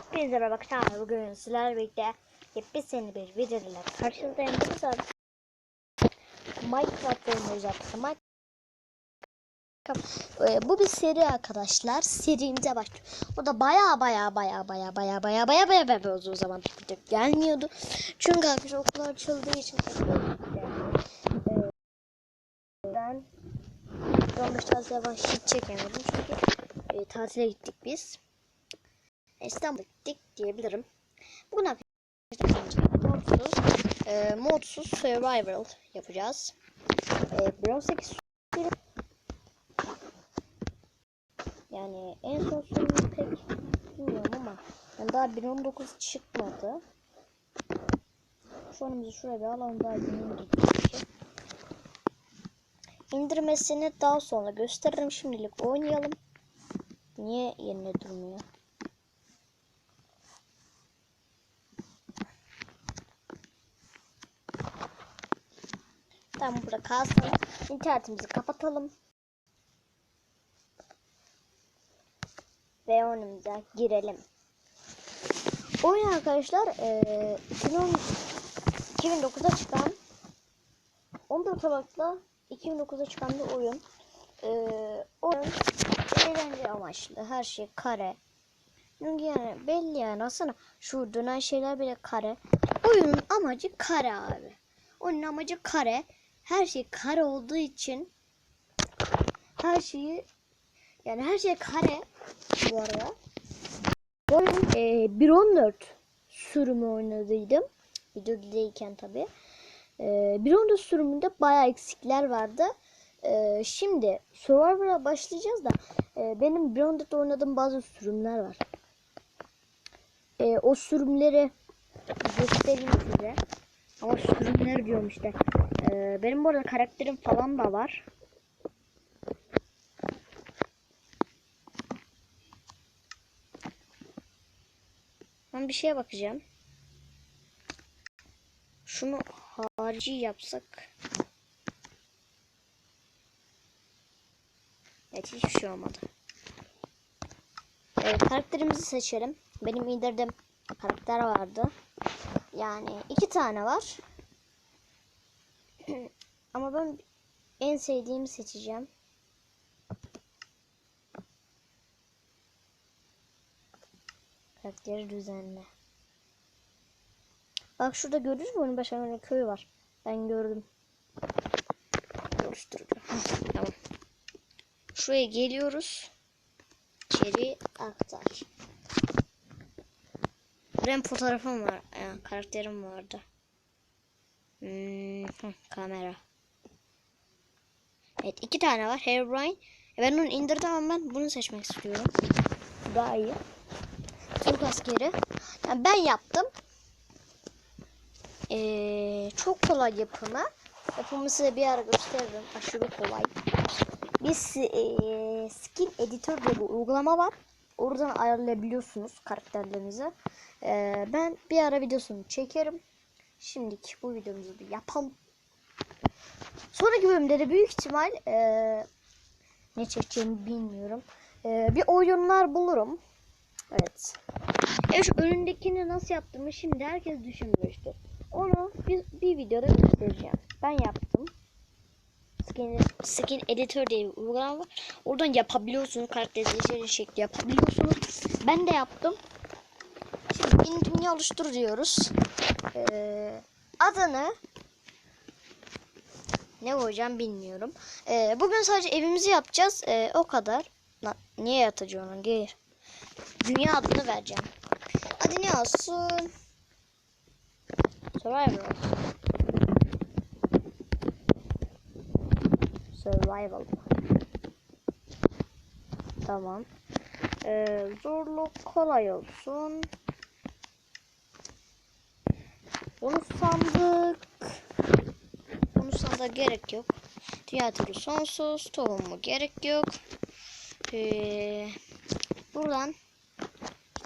Hepinize merhaba arkadaşlar. Bugün sizlerle birlikte yepyeni bir video ile karşınızdayım. Sefer Minecraft oynuyoruz arkadaşlar. Ee, bu bir seri arkadaşlar. Serimize başlıyor. O da baya baya baya baya baya baya baya baya baya uzun zaman gelmiyordu. Çünkü arkadaşlar okullar açıldığı için ee, ben 15 tatil yavaş hiç çekemedim çünkü e, tatile gittik biz. İstanbul'a gittik diyebilirim. Bugün modsuz, e, modsuz survival yapacağız. E, Brawl 8 sürüm. Yani en son sürümü pek bilmiyorum ama yani daha 1.19 çıkmadı. Şu anımızı şuraya bir alalım daha yeni indirdik. İndirmesini daha sonra gösteririm. Şimdilik oynayalım. Niye yerine durmuyor? Tamam burada kalsın. İnternetimizi kapatalım. Ve oyunumuza girelim. Oyun arkadaşlar e, 2010 2009'da çıkan 14 Aralık'ta 2009'da çıkan bir oyun. E, oyun eğlence amaçlı. Her şey kare. Çünkü yani belli yani aslında şu dönen şeyler bile kare. Oyunun amacı kare abi. Oyunun amacı kare. Her şey kare olduğu için her şeyi yani her şey kare bu arada. Bu oyun e, 1.14 sürümü oynadıydım. Videodayken tabi. E, 1.14 sürümünde bayağı eksikler vardı. E, şimdi Survivor'a başlayacağız da e, benim 1.14 oynadığım bazı sürümler var. E, o sürümleri göstereyim size. Ama sürümler diyorum işte. Ee, benim bu arada karakterim falan da var. Ben bir şeye bakacağım. Şunu harici yapsak. Evet hiçbir şey olmadı. Evet, karakterimizi seçelim. Benim indirdiğim karakter vardı. Yani iki tane var. Ama ben en sevdiğimi seçeceğim. Karakteri düzenle. Bak şurada gördünüz mü? Onun başında köy var. Ben gördüm. Oluşturucu. tamam. Şuraya geliyoruz. İçeri aktar. Benim fotoğrafım var. Yani karakterim vardı. Hmm, kamera. Evet iki tane var. Herobrine. E, ben onu indirdim ama ben bunu seçmek istiyorum. Daha iyi. Türk askeri. Yani ben yaptım. Ee, çok kolay yapımı. Yapımı size bir ara gösteririm. Aşırı kolay. Biz ee, skin editor diye bir uygulama var. Oradan ayarlayabiliyorsunuz karakterlerinizi. Ee, ben bir ara videosunu çekerim. Şimdiki bu videomuzu bir yapalım. Sonraki bölümde de büyük ihtimal ee, ne çekeceğimi bilmiyorum. Ee, bir oyunlar bulurum. Evet. Evet şu önündekini nasıl yaptığımı şimdi herkes düşünmüştür. Onu bir, bir videoda göstereceğim. Ben yaptım. Skin, skin Editor diye bir uygulama var. Oradan yapabiliyorsunuz. Karakterizasyon şekli yapabiliyorsunuz. Ben de yaptım. Yeni dünya oluştur diyoruz. Ee, adını ne koyacağım bilmiyorum. Ee, bugün sadece evimizi yapacağız. Ee, o kadar. Lan, niye yatıcı onun? Gel. Dünya adını vereceğim. Adı ne olsun? Survival. Survival. Tamam. Ee, zorluk kolay olsun. Bunu sandık. Bunu sandığa gerek yok. Dünya türü sonsuz. Tohumu gerek yok. Ee, buradan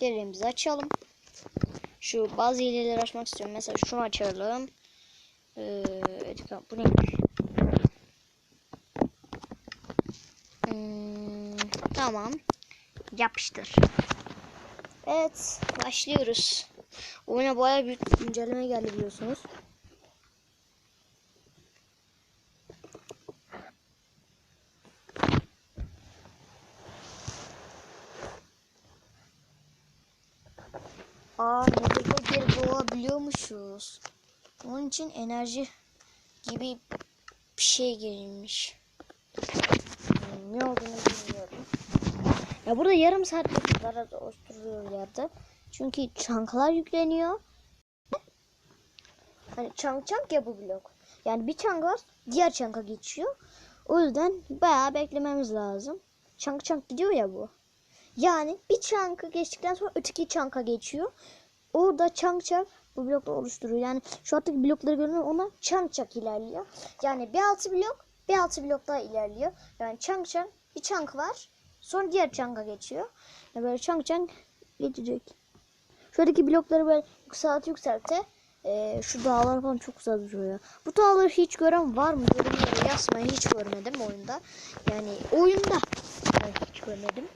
hilelerimizi açalım. Şu bazı hileleri açmak istiyorum. Mesela şunu açalım. Ee, bu neymiş? Hmm, tamam. Yapıştır. Evet başlıyoruz. Oyuna bayağı bir güncelleme geldi biliyorsunuz. Aa burada geri doğabiliyormuşuz. Onun için enerji gibi bir şey gelmiş. Ne olduğunu bilmiyorum. Ya burada yarım saatlik kadar oluşturuyor yerde. Çünkü çanklar yükleniyor. Hani çank çank ya bu blok. Yani bir çank var diğer çanka geçiyor. O yüzden bayağı beklememiz lazım. Çank çank gidiyor ya bu. Yani bir çankı geçtikten sonra öteki çanka geçiyor. Orada çank çank bu blokları oluşturuyor. Yani şu alttaki blokları görüyor ona çank çank ilerliyor. Yani bir altı blok bir altı blok daha ilerliyor. Yani çank çank bir çank var. Sonra diğer çanka geçiyor. Yani böyle çank çank geçecek. Şuradaki blokları böyle yükselt yükselte. Ee, şu dağlar falan çok güzel duruyor ya. Bu dağları hiç gören var mı? Yorumlara yazmayın. Hiç görmedim oyunda. Yani oyunda ben hiç görmedim.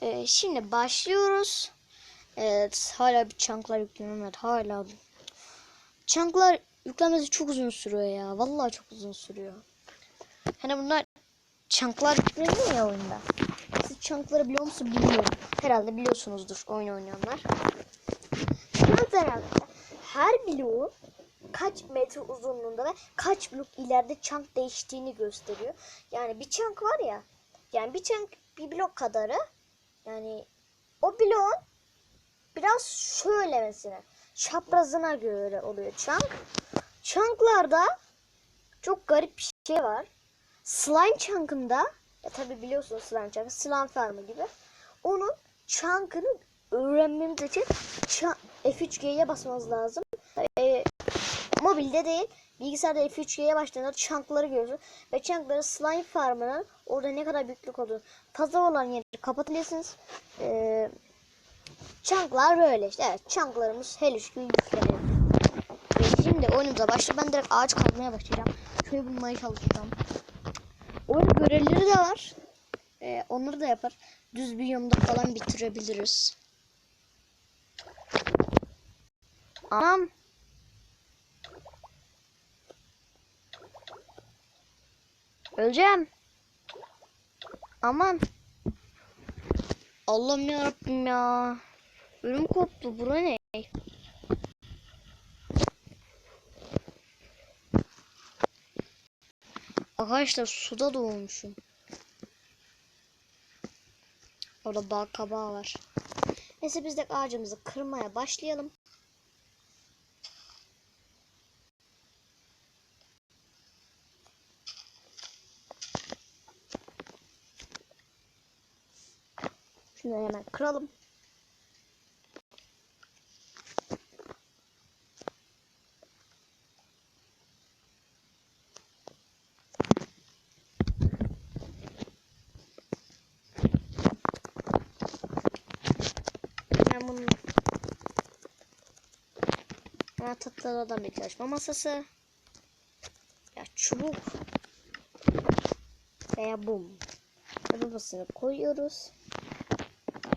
Ee, şimdi başlıyoruz. Evet hala bir çanklar yükleniyor. Evet hala. Çanklar yüklenmesi çok uzun sürüyor ya. Vallahi çok uzun sürüyor. Hani bunlar çanklar yükleniyor ya oyunda. Siz çankları biliyor musunuz bilmiyorum. Herhalde biliyorsunuzdur oyun oynayanlar. Çanklar arkadaşlar her bloğun kaç metre uzunluğunda ve kaç blok ileride çank değiştiğini gösteriyor. Yani bir çank var ya. Yani bir çank bir blok kadarı. Yani o bloğun biraz şöyle mesela çaprazına göre oluyor çank. Çanklarda çok garip bir şey var. Slime çankında ya tabi biliyorsunuz slime çankı slime farmı gibi. Onun çankını öğrenmemiz için ça- F3G'ye basmamız lazım. E, mobilde değil bilgisayarda F3G'ye başladığında çankları görüyorsunuz. Ve çankları slime farmının orada ne kadar büyüklük olduğunu fazla olan yeri kapatabilirsiniz. Eee Çanklar böyle işte. Evet çanklarımız heliş gibi yükleniyor. Ve şimdi oyunumuza başla. Ben direkt ağaç kazmaya başlayacağım. Şöyle bulmaya çalışacağım. Oyun görevleri de var. Ee, onları da yapar. Düz bir yolda falan bitirebiliriz. Anam. Öleceğim. Aman. Allah'ım ne yarabbim ya. Ölüm koptu. Bura ne? Arkadaşlar suda doğmuşum. Orada bal kabağı var. Neyse biz de ağacımızı kırmaya başlayalım. Şunu hemen kıralım. Ben bunu Bana tatlılardan bir çalışma masası. Ya çubuk veya bum. Babasını koyuyoruz.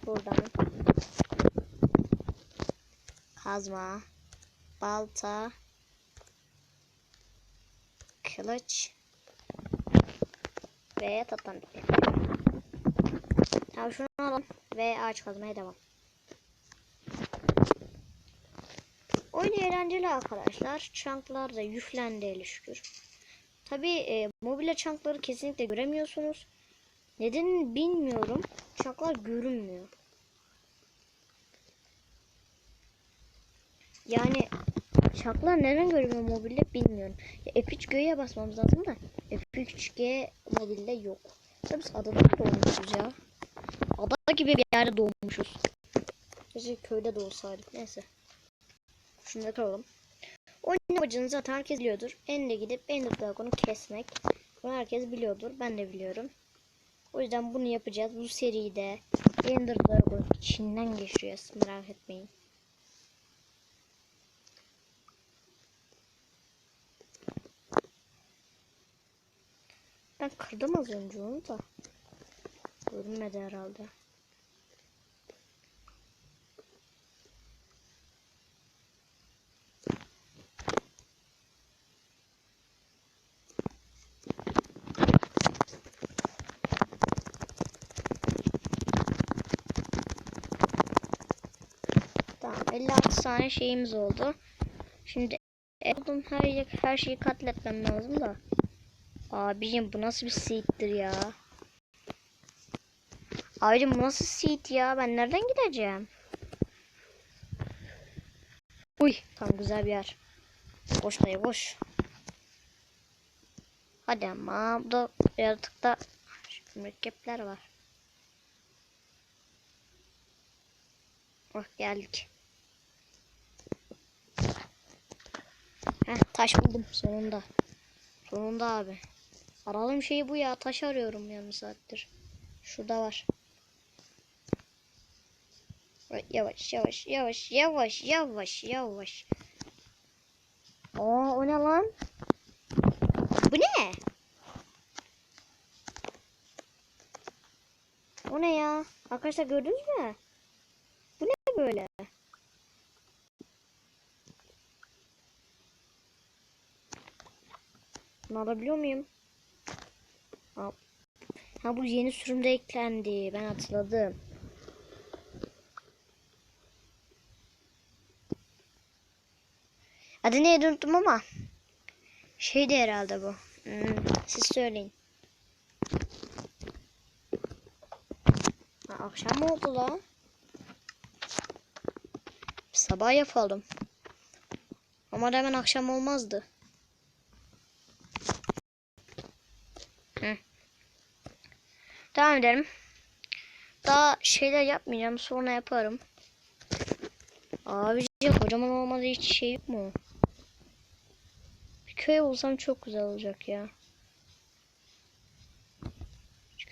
Buradan kazma, balta, kılıç ve tatlan şunu alalım ve ağaç kazmaya devam. Oyun eğlenceli arkadaşlar. Çanklar da yüklendi eli şükür. Tabi e, mobilya çankları kesinlikle göremiyorsunuz. Nedenini bilmiyorum. Çanklar görünmüyor. Yani çaklar neden görünmüyor mobilde bilmiyorum. Ya F3 göğe basmamız lazım da F3G mobilde yok. Tabii biz adada doğmuşuz ya. Ada gibi bir yerde doğmuşuz. Keşke köyde de. Neyse. Da kıralım. Oyun amacını zaten herkes biliyordur. Ende gidip Ender Dragon'u kesmek. Bunu herkes biliyordur. Ben de biliyorum. O yüzden bunu yapacağız. Bu seride Ender Dragon içinden geçeceğiz. Merak etmeyin. Ben kırdım az önce onu da. Görünmedi herhalde. 56 tane şeyimiz oldu. Şimdi oldum her her şeyi katletmem lazım da. Abicim bu nasıl bir seed'dir ya? Abicim bu nasıl seed ya? Ben nereden gideceğim? Uy tam güzel bir yer. Koş dayı koş. Hadi ama burada yaratıkta mürekkepler var. Bak geldik. Taş buldum sonunda. Sonunda abi. Aradığım şey bu ya. Taş arıyorum yarım saattir. Şurada var. Yavaş yavaş yavaş yavaş yavaş yavaş. Aa o ne lan? Bu ne? O ne ya? Arkadaşlar gördünüz mü? Bu ne böyle? Bunu alabiliyor muyum? Ha, ha bu yeni sürümde eklendi. Ben hatırladım. Adı neydi unuttum ama. Şeydi herhalde bu. Hmm, siz söyleyin. Ha, akşam mı oldu lan? Sabah yapalım. Ama hemen akşam olmazdı. Devam edelim. Daha şeyler yapmayacağım. Sonra yaparım. Abici kocaman olmadı hiç şey yok mu? Bir köy olsam çok güzel olacak ya.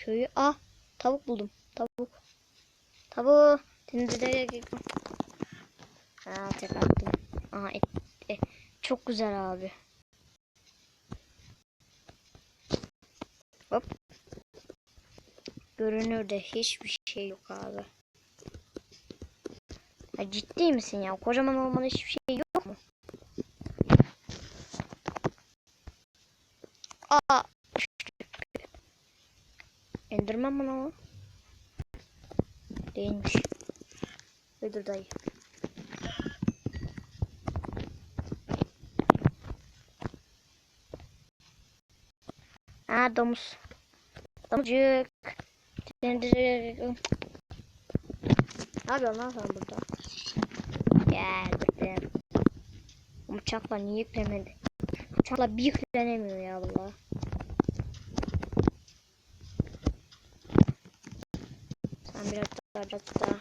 Köyü... Ah! Tavuk buldum. Tavuk. Tavuk. Denize Ha tek attım. Aha et, et. Çok güzel abi. Hop. Görünürde hiçbir şey yok abi. Ya ciddi misin ya? Kocaman olmalı hiçbir şey yok mu? Aa. Enderman mı lan o? Değilmiş. Öldür dayı. Ha domuz. Domuzcuk. Ne yapıyorsun lan sen burada? Gel bekle. Uçakla niye yüklemedi? Uçakla bir yüklenemiyor ya valla. Sen biraz daha, biraz daha.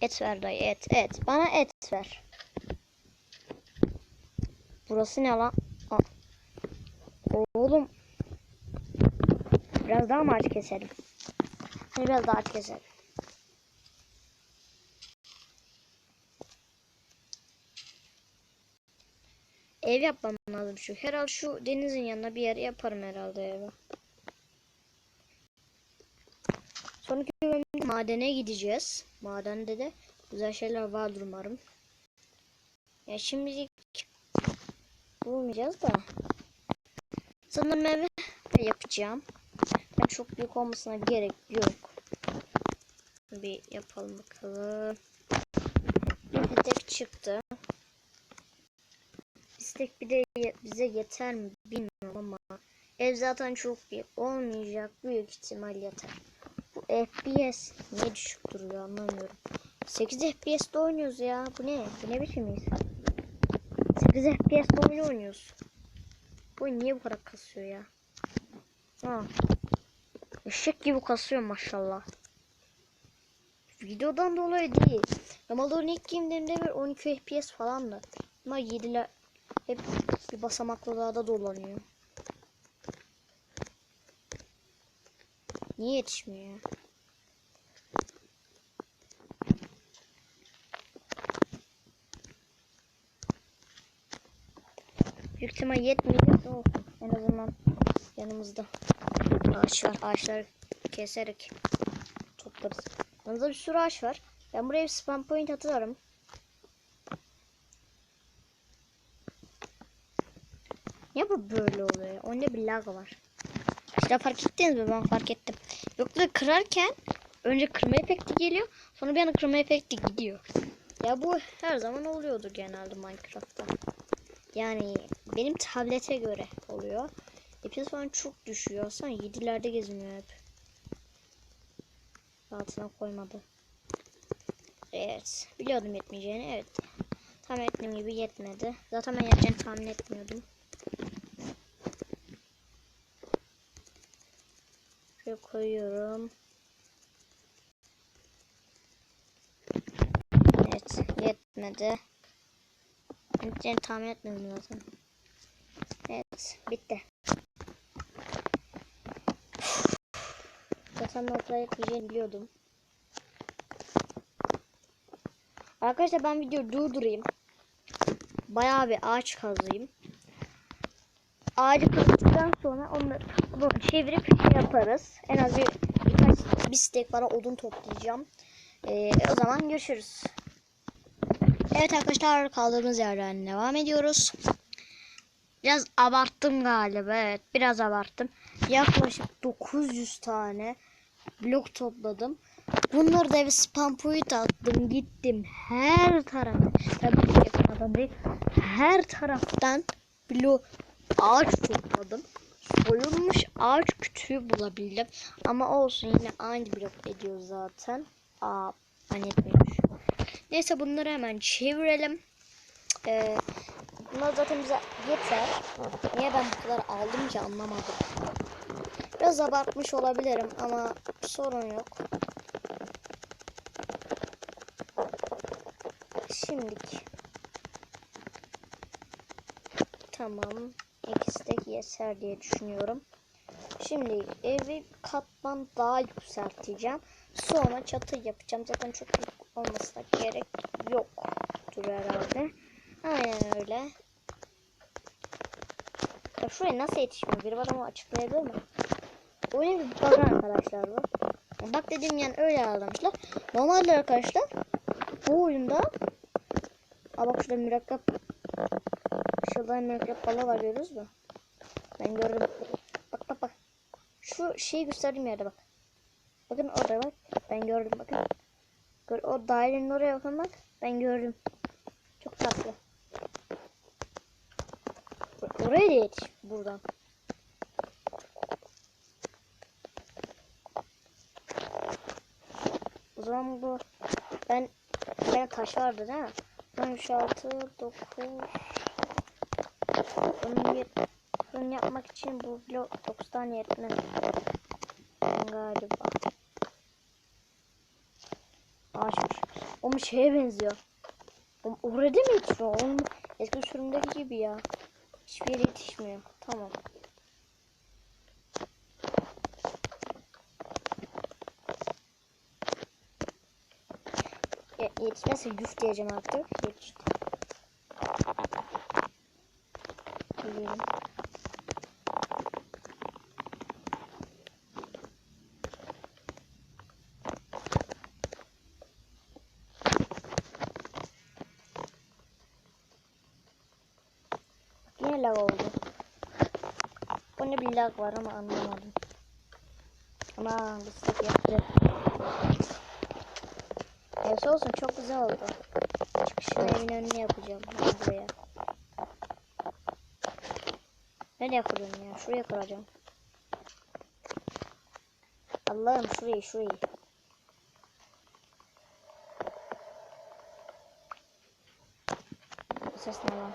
Et ver dayı et et. Bana et ver. Burası ne lan? Aa. Oğlum. Biraz daha mı ağaç keselim? Biraz daha keselim. Ev yapmam lazım şu. Herhalde şu denizin yanına bir yer yaparım herhalde evi. Sonraki bölümde madene gideceğiz. Madende de güzel şeyler vardır umarım. Ya şimdilik bulmayacağız da. Sanırım evi yapacağım. Çok büyük olmasına gerek yok. Bir yapalım bakalım. Bir petek çıktı. İstek bir de bize yeter mi bilmiyorum ama ev zaten çok büyük olmayacak büyük ihtimal yeter. Bu FPS ne düşük duruyor anlamıyorum. 8 FPS'de oynuyoruz ya. Bu ne? Bu ne biçimiz? 8 FPS'de oyun oynuyoruz. Bu niye bu kadar kasıyor ya? Ha. Eşek gibi kasıyor maşallah. Videodan dolayı değil. Oyunu ilk girdiğimde bir 12 FPS falandı. Ama 7'ler hep bir basamaklı dağda dolanıyor. Niye yetişmiyor? Büyük ihtimal yetmeyecek de olsun. En azından yanımızda ağaç var. Ağaçları keserek toplarız. Yanımızda bir sürü ağaç var. Ben buraya bir spam point atarım. Niye bu böyle oluyor? Onda bir lag var. İşte fark ettiniz mi? Ben fark ettim. Yoksa kırarken önce kırma efekti geliyor. Sonra bir anda kırma efekti gidiyor. Ya bu her zaman oluyordu genelde Minecraft'ta. Yani benim tablete göre oluyor. FPS falan çok düşüyor. Sen 7'lerde geziniyor hep. Altına koymadı. Evet. Biliyordum yetmeyeceğini. Evet. Tahmin ettiğim gibi yetmedi. Zaten ben yeteceğini tahmin etmiyordum. Şöyle koyuyorum. Evet. Yetmedi. Yeteceğini tahmin etmedim zaten. Evet. Bitti. O kadar yetmeyeceğini biliyordum. Arkadaşlar ben videoyu durdurayım. Bayağı bir ağaç kazayım. Ağacı kazdıktan sonra bunu çevirip şey yaparız. En az bir birkaç bir stek falan odun toplayacağım. Ee, o zaman görüşürüz. Evet arkadaşlar kaldığımız yerden devam ediyoruz. Biraz abarttım galiba. Evet biraz abarttım. Yaklaşık 900 tane blok topladım. Bunları da eve spam point attım. Gittim her tarafa. Tabii ki değil. Her taraftan blok ağaç topladım. Soyulmuş ağaç kütüğü bulabildim. Ama olsun yine aynı blok ediyor zaten. Aa, hani. Neyse bunları hemen çevirelim. Ee, bunlar zaten bize yeter. Niye ben bu kadar aldım ki anlamadım. Biraz abartmış olabilirim ama sorun yok. Şimdilik. Tamam. De yeter diye düşünüyorum. Şimdi evi katman daha yükselteceğim. Sonra çatı yapacağım. Zaten çok büyük olmasına gerek yoktur herhalde. Aynen öyle. Ya şuraya nasıl yetişmiyor? Biri bana açıklayabilir mi? Oyun bir bug arkadaşlar bu. Bak dediğim yani öyle almışlar. Normalde arkadaşlar bu oyunda Aa bak şurada mürekkep Şurada mürekkep balı var görüyoruz mu? Ben gördüm. Bak bak bak. Şu şeyi gösterdiğim yerde bak. Bakın orada bak. Ben gördüm bakın. Gör, o dairenin oraya bakın bak. Ben gördüm. Çok tatlı. Oraya da yetiş buradan. Zaman bu ben ben taş vardı değil mi? 13 6 9 bunu, yet, bunu yapmak için bu blok 9 tane yetmez. Galiba. Ağaçmış. O mu şeye benziyor. Orada mı yetişiyor? Onun eski sürümdeki gibi ya. Hiçbir yere yetişmiyor. Tamam. Ya, yetişmezse güç diyeceğim artık. Yetişti. Gidelim. Yine lag oldu. Bu ne bir lag var ama anlamadım. Ama bistek yaptı. Neyse olsun çok güzel oldu. Çıkışını evin önüne yapacağım. Ben buraya. Nereye kuruyorum ya? Şuraya kuracağım. Allah'ım şurayı şurayı. Ses ne lan?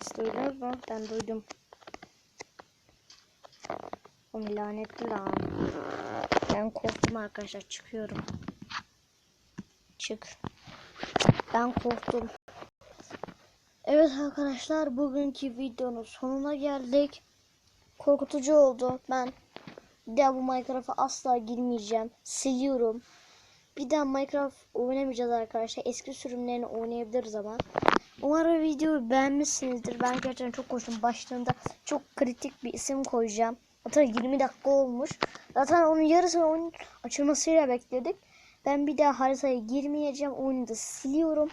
Siz duydunuz mu? Ben duydum. Onu lanetli lan. Ben korktum arkadaşlar. Çıkıyorum. Çık. Ben korktum. Evet arkadaşlar bugünkü videonun sonuna geldik. Korkutucu oldu. Ben bir daha bu Minecraft'a asla girmeyeceğim. Siliyorum. Bir daha Minecraft oynamayacağız arkadaşlar. Eski sürümlerini oynayabiliriz ama. Umarım videoyu beğenmişsinizdir. Ben gerçekten çok hoşum. Başlığında çok kritik bir isim koyacağım. Zaten 20 dakika olmuş. Zaten onun yarısını oyun açılmasıyla bekledik. Ben bir daha haritaya girmeyeceğim. Oyunu da siliyorum.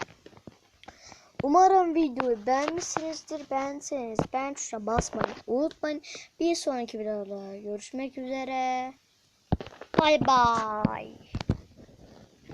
Umarım videoyu beğenmişsinizdir. Beğenseniz beğen tuşuna basmayı unutmayın. Bir sonraki videoda görüşmek üzere. Bay bay.